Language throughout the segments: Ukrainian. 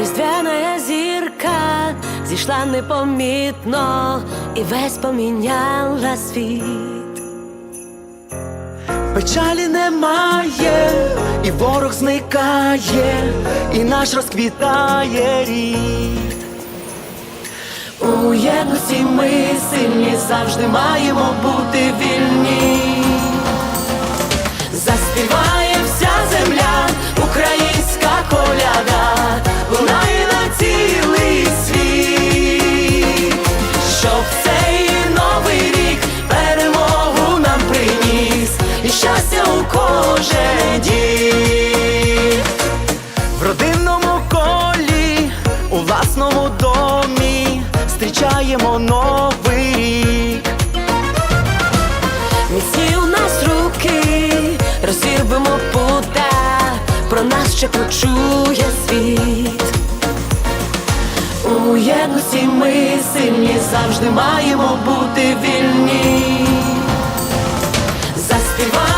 різдвяна зірка зійшла непомітно і весь поміняла світ. Печалі немає, і ворог зникає, і наш розквітає рід. У єдності ми сильні завжди маємо бути вільні. Заспіває вся кожен дім. В родинному колі, у власному домі зустрічаємо новий рік. Міцні у нас руки, розірвемо пута, про нас ще почує світ. У єдності ми сильні завжди маємо бути вільні. Заспіває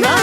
No.